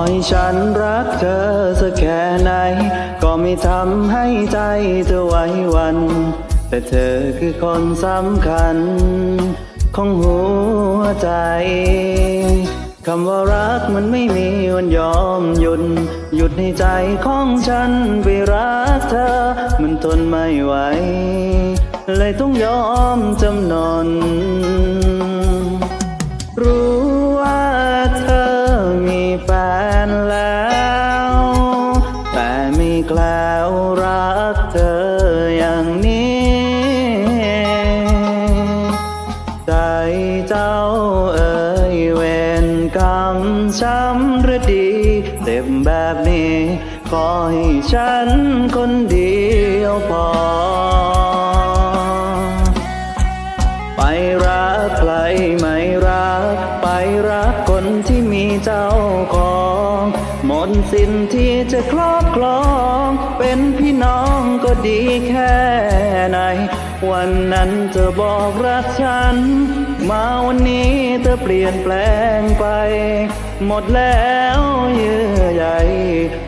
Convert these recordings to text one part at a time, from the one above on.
อยฉันรักเธอสักแค่ไหน ก็ไม่ทำให้ใจเธอไหว้หวัน แต่เธอคือคนสำคัญ ของหัวใจคำว่ารักมันไม่มีวันยอมหยุด หยุดให้ใจของฉันไปรักเธอ มันทนไม่ไหว เลยต้องยอมจำนน ช้ำรือดีเจ็บแบบนี้ ขอให้ฉันคนเดียวพอ ไปรักใครไม่รัก ไปรักคนที่มีเจ้าของหมดสิ้นที่จะครอบครอง เป็นพี่น้องก็ดีแค่ไหน วันนั้นเธอบอกรักฉัน มาวันนี้เธอเปลี่ยนแปลงไป หมดแล้วเยื่อใย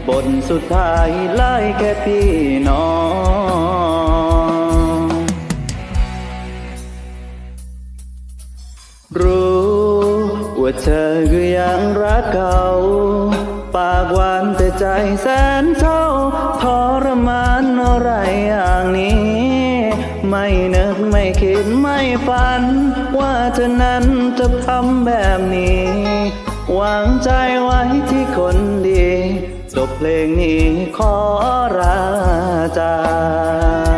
บทสุดท้ายไล่แค่พี่น้องรู้ว่าเธอก็ยังรักเขาปากหวานแต่ใจแสนเศร้าทรมานอะไร ไม่นึกไม่คิดไม่ฝัน ว่าเธอนั้นจะทำแบบนี้ วางใจไว้ที่คนดี จบเพลงนี้ขอราจา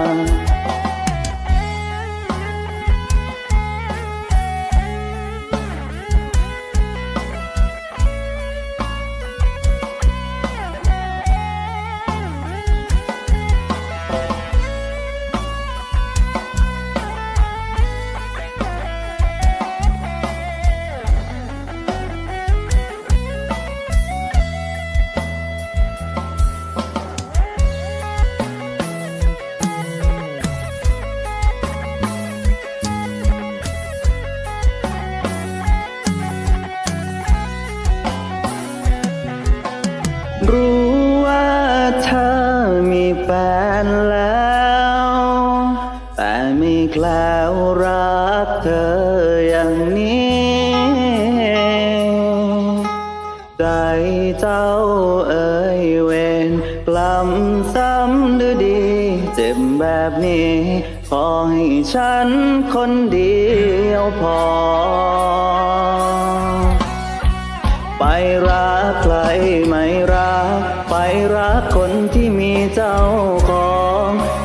รู้ว่าเธอมีแฟนแล้ว แต่ไม่กล้ารักเธออย่างนี้ ใจเจ้าเอ่ยเวรกลัมซ้ำดูดี เจ็บแบบนี้ ขอให้ฉันคนเดียวพอ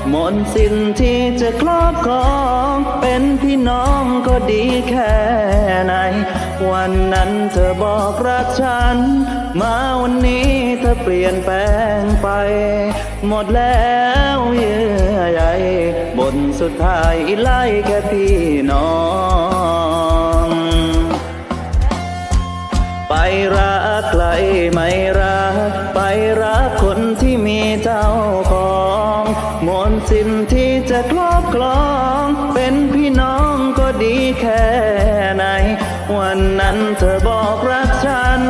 หมดสิ้นที่จะครอบครอง เป็นพี่น้องก็ดีแค่ไหน วันนั้นเธอบอกรักฉัน มาวันนี้เธอเปลี่ยนแปลงไป หมดแล้วเยื่อใยบทสุดท้ายไล่แค่พี่น้อง มนสินที่จะครอบครอง เป็นพี่น้องก็ดีแค่ไหน วันนั้นเธอบอกรักฉัน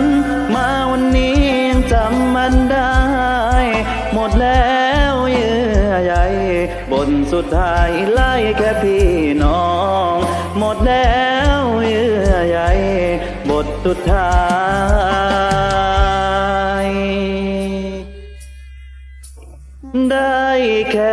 มาวันนี้ยังจำมันได้ หมดแล้วเยื่อใยบนสุดท้ายไล่แค่พี่น้อง หมดแล้วเยื่อใยบทสุดท้าย Daikati